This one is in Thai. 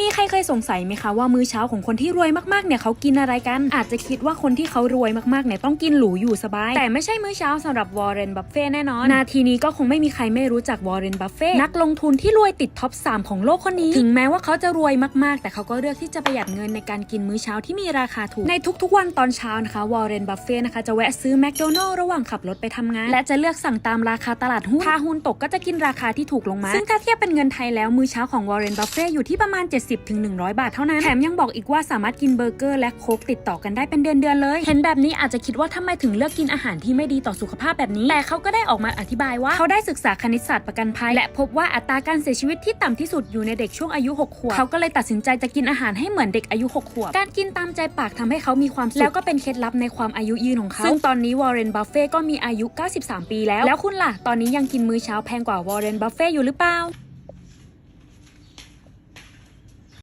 มีใครเคยสงสัยไหมคะว่ามื้อเช้าของคนที่รวยมากๆเนี่ยเขากินอะไรกัน อาจจะคิดว่าคนที่เขารวยมากๆเนี่ยต้องกินหรูอยู่สบาย แต่ไม่ใช่มื้อเช้าสำหรับวอร์เรนบัฟเฟ่แน่นอน นาทีนี้ก็คงไม่มีใครไม่รู้จักวอร์เรนบัฟเฟ่นักลงทุนที่รวยติดท็อป 3 ของโลกคนนี้ ถึงแม้ว่าเขาจะรวยมากๆ แต่เขาก็เลือกที่จะประหยัดเงินในการกินมื้อเช้าที่มีราคาถูก ในทุกๆวันตอนเช้านะคะวอร์เรนบัฟเฟ่นะคะจะแวะซื้อแมคโดนัลล์ระหว่างขับรถไปทำงาน และจะเลือกสั่งตามราคาตลาดหุ้นถ้าหุ้นตกก็จะกินราคาที่ถูกลงมาซึ่งถ้าเทียบเป็นเงินไทยแล้วมื้อเช้าของวอร์เรนบัฟเฟ่อยู่ที่ประมาณ70-100 บาทเท่านั้น แถมยังบอกอีกว่าสามารถกินเบอร์เกอร์และโค้กติดต่อกันได้เป็นเดือนๆเลย เห็นแบบนี้อาจจะคิดว่าทำไมถึงเลือกกินอาหารที่ไม่ดีต่อสุขภาพแบบนี้ แต่เขาก็ได้ออกมาอธิบายว่า เขาได้ศึกษาคณิตศาสตร์ประกันภัย และพบว่าอัตราการเสียชีวิตที่ต่ำที่สุดอยู่ในเด็กช่วงอายุ 6 ขวบ เขาก็เลยตัดสินใจจะกินอาหารให้เหมือนเด็กอายุ 6 ขวบ การกินตามใจปากทำให้เขามีความสุข แล้วก็เป็นเคล็ดลับในความอายุยืนของเขา ซึ่งตอนนี้วอร์เรน บัฟเฟ่ก็มีอายุ 93 ปีแล้ว แล้วคุณล่ะ ตอนนี้ยังกินมื้อเช้าแพงกว่าวอร์เรน บัฟเฟ่อยู่หรือเปล่า